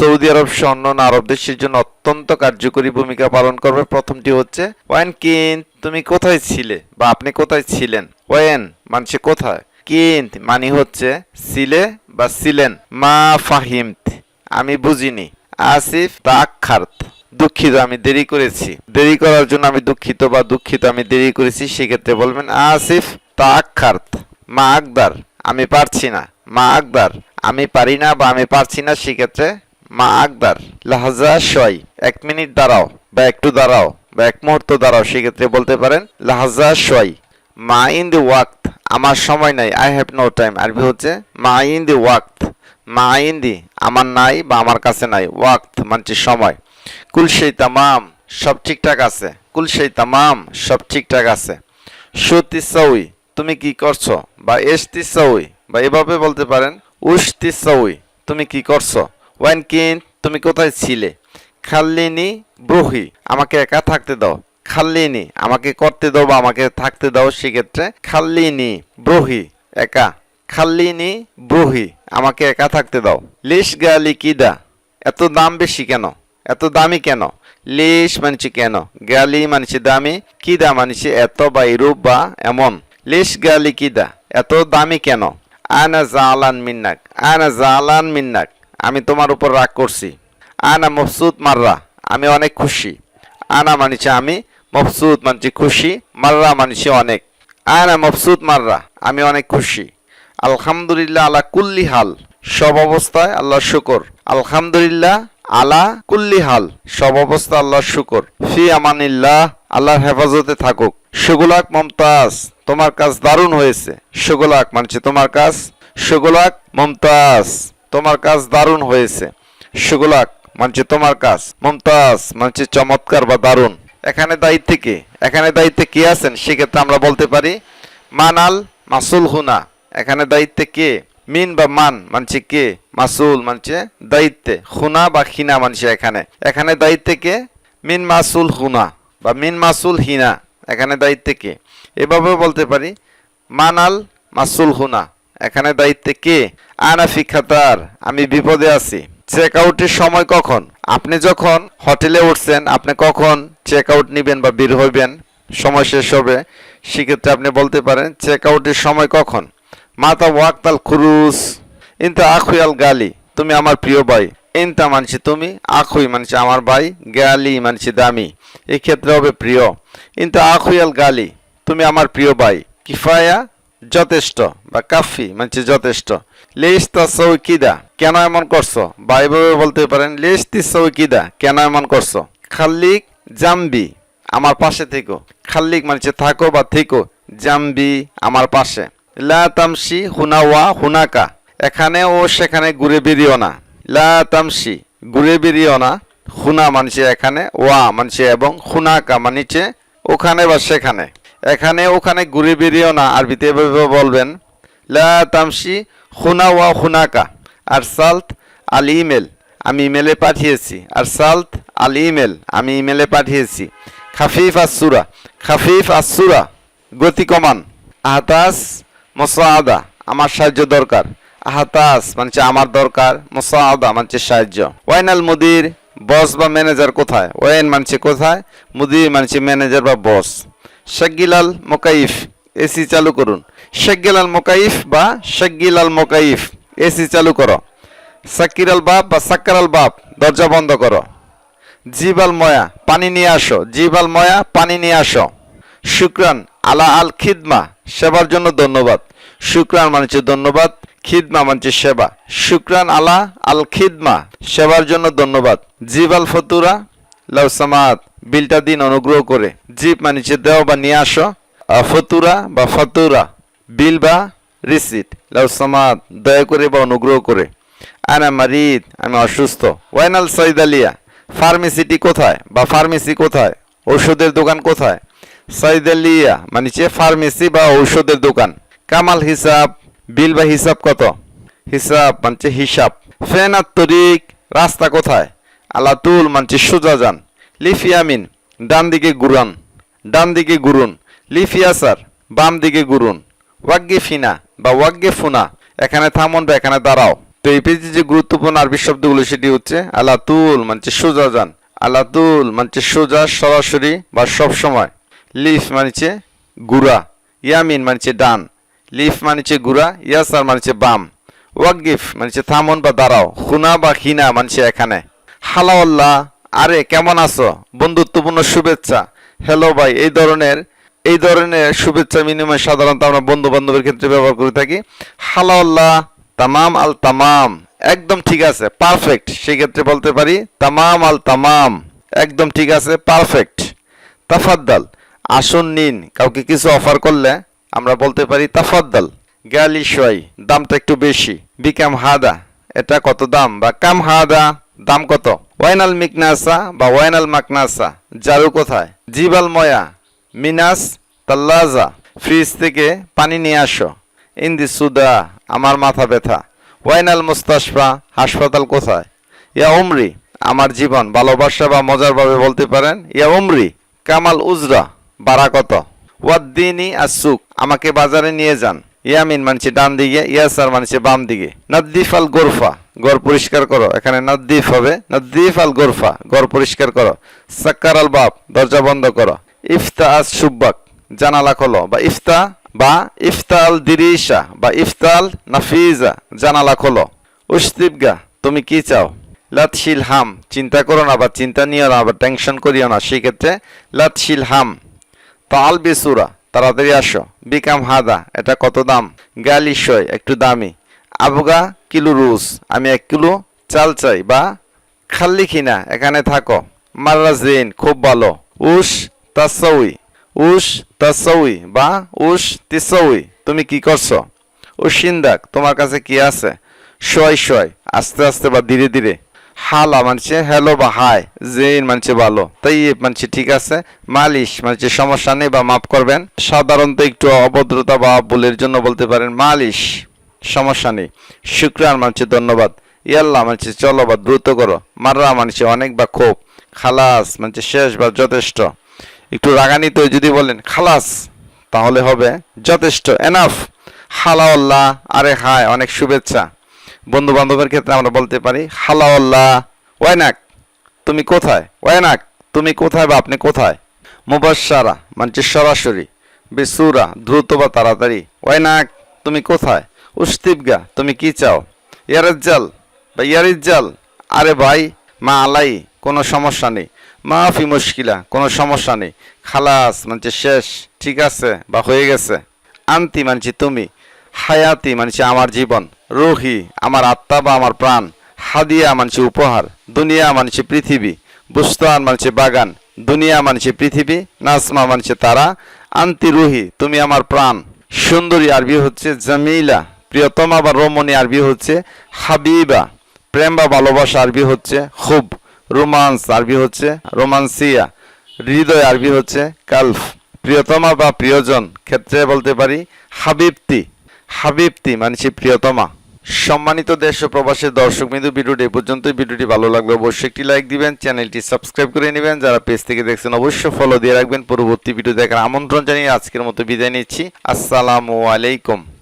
Saudi আরব সহ অন্যান্য আরব দেশের জন্য অত্যন্ত কার্যকরী ভূমিকা পালন করবে। প্রথমটি হচ্ছে ওয়েন কিন, তুমি কোথায় ছিলে বা আপনি কোথায় ছিলেন? ওয়েন মানছে কোথায়? কিন্ত মানে হচ্ছে ছিলে বা ছিলেন। মা ফাহিমত, আমি বুঝিনি। আসিফ তাক্ষার্ত দুঃখিত, আমি দেরি করেছি। দেরি করার জন্য আমি দুঃখিত বা দুঃখিত, আমি দেরি করেছি, সেক্ষেত্রে বলবেন, আসিফ তাক্ষার্ত মা আকদার আমি পারছি না। মা আকদার আমি পারি না বা আমি পারছি না, সেক্ষেত্রে মা আকদার লাহাজা শয়, এক মিনিট দাঁড়াও, বা একটু দাঁড়াও, বা এক মুহূর্ত দাঁড়াও। সেক্ষেত্রে বলতে পারেন, লাহাজা শয়, মা ইন দি ওয়াক্ত, আমার সময় নাই, আই হ্যাভ নো টাইম। আরবি হচ্ছে, মা ইন দি ওয়াক্ত, মা ইন দি, আমার নাই বা আমার কাছে নাই, ওয়াক্ত মানছি সময়। কুল সেই তামাম, সব ঠিকঠাক আছে, কুল সেই তামাম, সব ঠিকঠাক আছে। সত্যি সউই তুমি কি করছ? বা এসতি সউই বা এভাবে বলতে পারেন, উস্তি সউই তুমি কি করছ? ওয়ান কিন, তুমি কোথায় ছিলে? খাল্লিনি ব্রহি আমাকে একা থাকতে দাও। খাল্লিনি, আমাকে করতে দাও বা আমাকে থাকতে দাও সেক্ষেত্রে খাল্লিনি ব্রহি একা। খাল্লিনি ব্রহি আমাকে একা থাকতে দাও। লিশ গালি কিদা এত দাম বেশি কেন? এত দামি কেন? লিশ মানছি কেন? গালি মানছি দামি কিদা মানছি এত বা এরূপ বা এমন। লিশ গালি কিদা এত দামি কেন? আনা জালান মিন্নাক, আনা জালান মিন্নাক। আমি তোমার উপর রাগ করছি। আনা মফসুদ মাররা, আমি অনেক খুশি। আনা মানছি আমি, মফসুদ মানছি খুশি, মাররা মানছি অনেক। আনা মফসুদ মাররা, আমি অনেক খুশি। আলহামদুলিল্লাহ আলা কুল্লি হাল, সব অবস্থায় আল্লাহ শুকর। আলহামদুলিল্লাহ আলা কুল্লি হাল, সব অবস্থা আল্লাহ শুকর। ফি আমানিল্লাহ, আল্লাহর হেফাজতে থাকুক। সুগুলাক মমতাজ, তোমার কাজ দারুণ হয়েছে। সুগুলাক মানছে তোমার কাজ। সুগুলাক মমতাজ। তোমার কাজ দারুণ হয়েছে। সুগুলাক, মানছে তোমার কাজ। মমতাজ, মানছে চমৎকার বা দারুণ। এখানে দায়িত্বে কে? এখানে দায়িত্বে কে আছেন? সেক্ষেত্রে আমরা বলতে পারি, মানাল মাসুল হুনা। এখানে দায়িত্বে কে? মিন বা মান মানছে কে? মাসুল মানছে দায়িত্বে। হুনা বা খিনা মানছে এখানে। এখানে দায়িত্বে কে? মিন মাসুল হুনা বা মিন মাসুল হিনা। এখানে দায়িত্বে কে? এভাবে বলতে পারি, মানাল মাসুল হুনা। এখানে দায়িত্বে কে? আনাফি খাতার আমি বিপদে আছি। চেক আউটের সময় কখন? আপনি যখন হোটেলে উঠছেন, আপনি কখন চেক আউট নেবেন বা বের হইবেন? সময় শেষ হবে। সেক্ষেত্রে আপনি বলতে পারেন চেক আউটের সময় কখন? মাতা ওয়াক্তাল খুরুস ইনতা আখুয়াল গালি। তুমি আমার প্রিয় ভাই। ইনতা মানছি তুমি, আখুই মানছি আমার ভাই। গালি মানছি দামি। এক্ষেত্রে হবে প্রিয়। ইনতা আখুয়াল গালি। তুমি আমার প্রিয় ভাই। কিফায়া? যথেষ্ট বা কাফি মানছি যথেষ্ট। লেস তা কিদা কেন এমন করছ? বা এভাবে বলতে পারেন লেস তি কিদা কেন এমন করছ? খাল্লিক জাম্বি, আমার পাশে থেকো। খাল্লিক মানছে থাকো বা থেকো, জাম্বি আমার পাশে। লা তামসি হুনাওয়া হুনাকা, এখানে ও সেখানে ঘুরে বেরিও না। লা তামসি ঘুরে বেরিও না। হুনা মানছে এখানে, ওয়া মানছে এবং হুনাকা মানছে ওখানে বা সেখানে। এখানে ওখানে ঘুরে বেরিও না, আরবিতে এভাবে বলবেন, লা তামসি হুনা ওয়া হুনাকা আর সাল্ট আল ইমেল। আমি ইমেলে পাঠিয়েছি, আর সাল্ট আল ইমেল, আমি ইমেলে পাঠিয়েছি। খাফিফ আসুরা খাফিফ আসুরা গতি কমান। আহতাস, মোসাদা, আমার সাহায্য দরকার। আহতাস মানছে আমার দরকার, মোসাদা মানছে সাহায্য। ওয়াইনাল মুদির, বস বা ম্যানেজার কোথায়? ওয়েন মানছে কোথায়? মুদির মানছে ম্যানেজার বা বস। শাকিলাল মোকাইফ, এসি চালু করুন। শাকিলাল মোকাইফ বা শাকিলাল মোকাইফ, এসি চালু করো। সাকিরাল বাপ বা সাক্কারাল বাপ দরজা বন্ধ করো। জিবাল ময়া, পানি নিয়ে আসো। জিবাল ময়া, পানি নিয়ে আসো। শুক্রান, আলা আল খিদমা, সেবার জন্য ধন্যবাদ। শুক্রান মানছে ধন্যবাদ, খিদমা মানছে সেবা। শুক্রান, আলা আল খিদমা, সেবার জন্য ধন্যবাদ। জিবাল ফতুরা, লাউ সামাদ বিলটা দিন অনুগ্রহ করে। জিপ মানিছে, দেও বা নিয়ে আসো। ফতুরা বা ফতুরা, বিল বা রিসিট। লাউ সামাদ, দয়া করে বা অনুগ্রহ করে। আনা মারিদ, আমি অসুস্থ। ওয়াইনাল সৈদালিয়া ফার্মেসিটি কোথায় বা ফার্মেসি কোথায়? ঔষধের দোকান কোথায়? সৈদালিয়া মানিছে, ফার্মেসি বা ঔষধের দোকান। কামাল হিসাব, বিল বা হিসাব কত? হিসাব মানছে হিসাব। ফেনাত তরিক রাস্তা কোথায়? আলাতুল মানছে সোজা যান লিফিয়ামিন, ডান দিকে গুরান, ডান দিকে ঘুরুন লিফিয়াসার, বাম দিকে গুরুন, ওয়াগ্গে ফিনা বা ওয়াগ্গে ফুনা, এখানে থামুন বা এখানে দাঁড়াও। তো এই পেজে যে গুরুত্বপূর্ণ আরবি শব্দগুলো, সেটি হচ্ছে আলাতুল মানছে সোজা যান। আলাতুল মানছে সোজা, সরাসরি বা সব সময়। লিফ মানছে গুড়া, ইয়ামিন মানছে ডান। লিফ মানছে গুড়া, ইয়াসার মানছে বাম। ওয়াকিফ মানছে থামন বা দাঁড়াও। খুনা বা খিনা মানছে এখানে। হালাওয়াল্লাহ আরে, কেমন আছো? বন্ধুত্বপূর্ণ শুভেচ্ছা। হ্যালো ভাই, এই ধরনের এই ধরনের শুভেচ্ছা বিনিময় সাধারণত আমরা বন্ধু বান্ধবের ক্ষেত্রে ব্যবহার করে থাকি। হালাওয়াল্লাহ তামাম আল তামাম। একদম ঠিক আছে পারফেক্ট সেই ক্ষেত্রে বলতে পারি, তামাম আল তামাম। একদম ঠিক আছে পারফেক্ট তাফাদ্দাল, আসুন নিন। কাউকে কিছু অফার করলে আমরা বলতে পারি, তাফাদ্দাল। গালি দামটা একটু বেশি। বিকাম হাদা, এটা কত দাম? বা কাম হাদা। দাম কত? ওয়াইনাল মিকনাসা বা ওয়াইনাল মাকনাসা? জারু কোথায়? জিবাল ময়া, মিনাস, তাল্লাজা। ফ্রিজ থেকে পানি নিয়ে আসো। ইন্দি সুদা, আমার মাথা ব্যথা। ওয়াইনাল মুস্তাশফা, হাসপাতাল কোথায়? ইয়া উমরি, আমার জীবন। ভালোবাসা বা মজারভাবে বলতে পারেন, ইয়া উমরি, কামাল উজরা বাড়া কত ওয়াদ্দিনী আসুক আমাকে বাজারে নিয়ে যান। ইয়ামিন মানছে ডান দিকে, ইয়াসার মানছে বাম দিকে। নদ্দিফ আল গোরফা ঘর পরিষ্কার করো। এখানে নদ্দিফ হবে। নদ্দিফ আল গোরফা ঘর পরিষ্কার করো। সাক্কার আল বাপ দরজা বন্ধ করো। ইফতা আজ সুব্বাক, জানালা খোলো। বা ইফতা, বা ইফতাল দিরিশা, বা ইফতাল নাফিজা, জানালা খোলো। উস্তিবগা তুমি কি চাও? লাতশিল হাম, চিন্তা করো না বা চিন্তা নিও না বা টেনশন করিও না। সেক্ষেত্রে লাতশিল হাম তাল বেসুরা তাড়াতাড়ি আসো। বিকাম হাদা, এটা কত দাম? গালি গালিশয় একটু দামি। আবুগা কিলো রুস। আমি এক কিলো চাল চাই, বা খাল্লি খিনা, এখানে থাকো। মার্রাজিন, খুব ভালো। উস তাসাউই উস তাসাউই, বা উস তিসাউই। তুমি কি করছ? উসিন্দাক তোমার কাছে কি আছে? শয় শয়, আস্তে আস্তে, বা ধীরে ধীরে। হালা মানছে, হ্যালো, বা হাই। জেইন মানছে ভালো। তাই মানছে ঠিক আছে। মালিশ মানছে, সমস্যা নেই, বা মাফ করবেন। সাধারণত একটু অভদ্রতা বা ভুলের জন্য বলতে পারেন মালিশ। সমস্যা নেই। শুক্রান মানছে ধন্যবাদ। ইয়াল্লাহ মানছে চলো বা দ্রুত করো। মাররা মানছে অনেক বা খুব খালাস মানছে শেষ বা যথেষ্ট। একটু রাগানিত যদি বলেন, খালাস, তাহলে হবে যথেষ্ট। এনাফ হালাউল্লাহ, আরে হায়, অনেক শুভেচ্ছা। বন্ধু বান্ধবের ক্ষেত্রে আমরা বলতে পারি, হালাউল্লাহ, ওয়াইনাক, তুমি কোথায়? ওয়াইনাক, তুমি কোথায় বা আপনি কোথায়? মুবাসারা মানছে সরাসরি। বেসুরা, দ্রুত বা তাড়াতাড়ি। ওয়াইনাক, তুমি কোথায়? উস্তিবগা, তুমি কি চাও? ইয়ারেজ্জাল বা ইয়ারিজ্জাল আরে ভাই, মা আলাই, কোনো সমস্যা নেই। মাফি মুশকিলা, কোনো সমস্যা নেই। খালাস, মানছে শেষ, ঠিক আছে, বা হয়ে গেছে। আন্তি মানছি তুমি, হায়াতি মানছি আমার জীবন। রুহি, আমার আত্মা বা আমার প্রাণ। হাদিয়া মানছি উপহার। দুনিয়া মানছি পৃথিবী। বুস্তান মানছে বাগান। দুনিয়া মানছে পৃথিবী নাসমা মানছে তারা। আন্তি রুহি, তুমি আমার প্রাণ। সুন্দরী আরবি হচ্ছে জামিলা। প্রিয়তমা বা রমণী আরবি হচ্ছে হাবিবা, প্রেম বা ভালোবাসা আরবি হচ্ছে খুব, রোমান্স আরবি হচ্ছে রোমান্সিয়া, হৃদয় আরবি হচ্ছে কালফ। প্রিয়তমা বা প্রিয়জন ক্ষেত্রে বলতে পারি হাবিবতি হাবিবতি মানছি প্রিয়তমা। সম্মানিত দেশ ও প্রবাসের দর্শক বিন্দু, ভিডিওটি পর্যন্ত ভিডিওটি ভালো লাগলে অবশ্যই একটি লাইক দিবেন, চ্যানেলটি সাবস্ক্রাইব করে নেবেন। যারা পেজ থেকে দেখছেন, অবশ্যই ফলো দিয়ে রাখবেন। পরবর্তী ভিডিও দেখার আমন্ত্রণ জানিয়ে আজকের মতো বিদায় নিচ্ছি। আসসালামু আলাইকুম।